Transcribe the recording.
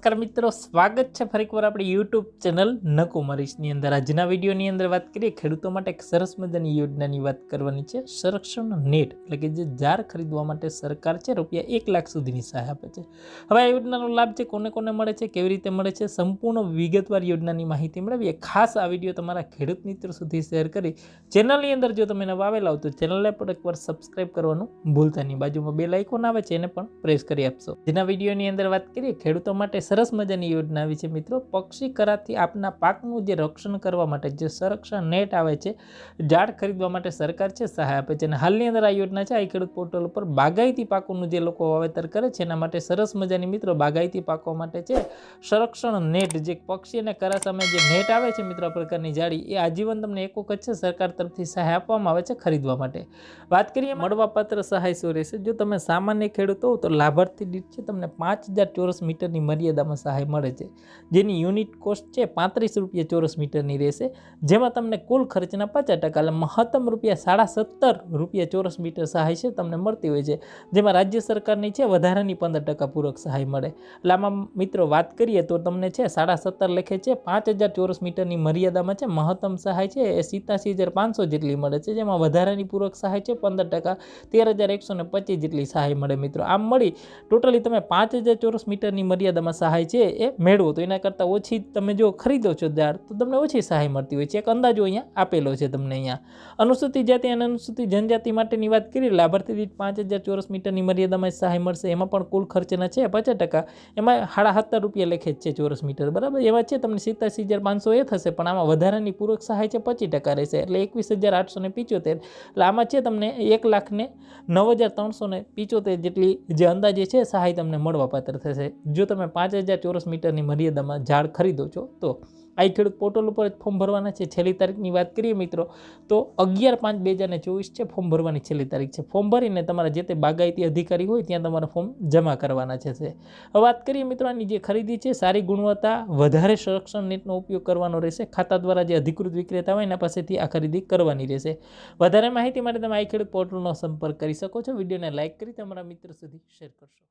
નમસ્કાર મિત્રો, સ્વાગત છે ફરીકવાર આપણી યુટ્યુબ ચેનલ નકુમરીશની અંદર. આજના વિડીયોની અંદર વાત કરીએ, ખેડૂતો માટે એક સરસ મજાની યોજનાની વાત કરવાની છે. સંરક્ષણ નેટ, એટલે કે જે જાર ખરીદવા માટે સરકાર છે, રૂપિયા એક લાખ સુધીની સહાય આપે છે. હવે આ યોજનાનો લાભ છે, કોને કોને મળે છે, કેવી રીતે મળે છે, સંપૂર્ણ વિગતવાર યોજનાની માહિતી મેળવીએ. ખાસ આ વીડિયો તમારા ખેડૂત મિત્રો સુધી શેર કરી ચેનલની અંદર જો તમે નવા આવેલા હો તો ચેનલને પણ એકવાર સબસ્ક્રાઈબ કરવાનું ભૂલતા નહીં. બાજુમાં બે લાઇકોન આવે છે, એને પણ પ્રેસ કરી આપશો. જેના વિડીયોની અંદર વાત કરીએ, ખેડૂતો માટે સરસ મજાની યોજના આવી છે મિત્રો. પક્ષી કરાથી આપના પાકનું જે રક્ષણ કરવા માટે જે સંરક્ષણ નેટ આવે છે, ઝાડ ખરીદવા માટે સરકાર છે, સહાય આપે છે. અને હાલની અંદર આ યોજના છે આ ખેડૂત પોર્ટલ ઉપર બાગાયતી પાકોનું જે લોકો વાવેતર કરે છે, એના માટે સરસ મજાની મિત્રો બાગાયતી પાકો માટે છે, સંરક્ષણ નેટ જે પક્ષી અને કરા સામે જે નેટ આવે છે મિત્રો પ્રકારની જાળી, એ આજીવન તમને એક વખત છે, સરકાર તરફથી સહાય આપવામાં આવે છે ખરીદવા માટે. વાત કરીએ મળવાપાત્ર સહાય શું રહેશે? જો તમે સામાન્ય ખેડૂત હો તો લાભાર્થી દીઠ છે તમને પાંચ ચોરસ મીટરની મર્યાદામાં સહાય મળે છે. જેની યુનિટ કોસ્ટ છે પાંત્રીસ રૂપિયા ચોરસ મીટરની રહેશે. જેમાં તમને કુલ ખર્ચના પચાસ ટકા એટલે મહત્તમ રૂપિયા સાડા સત્તર રૂપિયા ચોરસ મીટર સહાય છે તમને મળતી હોય છે. જેમાં રાજ્ય સરકારની છે વધારાની પંદર ટકા પૂરક સહાય મળે. એટલે આમાં મિત્રો વાત કરીએ તો તમને છે સાડા સત્તર લેખે છે પાંચ હજાર ચોરસ મીટરની મર્યાદામાં છે મહત્તમ સહાય છે એ સિત્યાસી હજાર પાંચસો જેટલી મળે છે. જેમાં વધારાની પૂરક સહાય છે પંદર ટકા, તેર હજાર એકસો ને પચીસ જેટલી સહાય મળે મિત્રો. આમ મળી ટોટલી તમે પાંચ હજાર ચોરસ મીટરની મર્યાદામાં સહાય છે એ મેળવો. તો એના કરતાં ઓછી તમે જો ખરીદો છો દાળ, તો તમને ઓછી સહાય મળતી હોય છે. એક અંદાજો અહીંયા આપેલો છે તમને અહીંયા. અનુસૂચિત જાતિ અને અનુસૂચિત જનજાતિ માટેની વાત કરીએ, લાભાર્થી દીઠ પાંચ હજાર ચોરસ મીટરની મર્યાદામાં સહાય મળશે. એમાં પણ કુલ ખર્ચના છે પચાસ ટકા. એમાં સાડા સત્તર રૂપિયા લેખે છે ચોરસ મીટર. બરાબર? એવા છે તમને સિત્યાસી હજાર પાંચસો એ થશે, પણ આમાં વધારાની પૂરક સહાય છે પચીસ ટકા રહેશે. એટલે એકવીસ હજાર આઠસો ને પિચોતેર. એટલે આમાં છે તમને એક લાખને નવ હજાર ત્રણસો ને પિચોતેર જેટલી જે અંદાજે છે સહાય તમને મળવાપાત્ર થશે. જો તમે પાંચ હજાર ચોરસ મીટરની મર્યાદામાં ઝાડ ખરીદો છો, તો આ ખેડૂત પોર્ટલ ઉપર જ ફોર્મ ભરવાના છે. છેલ્લી તારીખની વાત કરીએ મિત્રો, તો અગિયાર પાંચ બે હજાર ચોવીસ છે, ફોર્મ ભરવાની છેલ્લી તારીખ છે. ફોર્મ ભરીને તમારા જે તે બાગાયતી અધિકારી હોય ત્યાં તમારા ફોર્મ જમા કરવાના છે વાત કરીએ મિત્રો, આની જે ખરીદી છે, સારી ગુણવત્તા, વધારે સંરક્ષણ નેટનો ઉપયોગ કરવાનો રહેશે. ખાતા દ્વારા જે અધિકૃત વિક્રેતા હોય એના પાસેથી આ ખરીદી કરવાની રહેશે. વધારે માહિતી માટે તમે આ ખેડૂત પોર્ટલનો સંપર્ક કરી શકો છો. વિડીયોને લાઇક કરી તમારા મિત્ર સુધી શેર કરશો.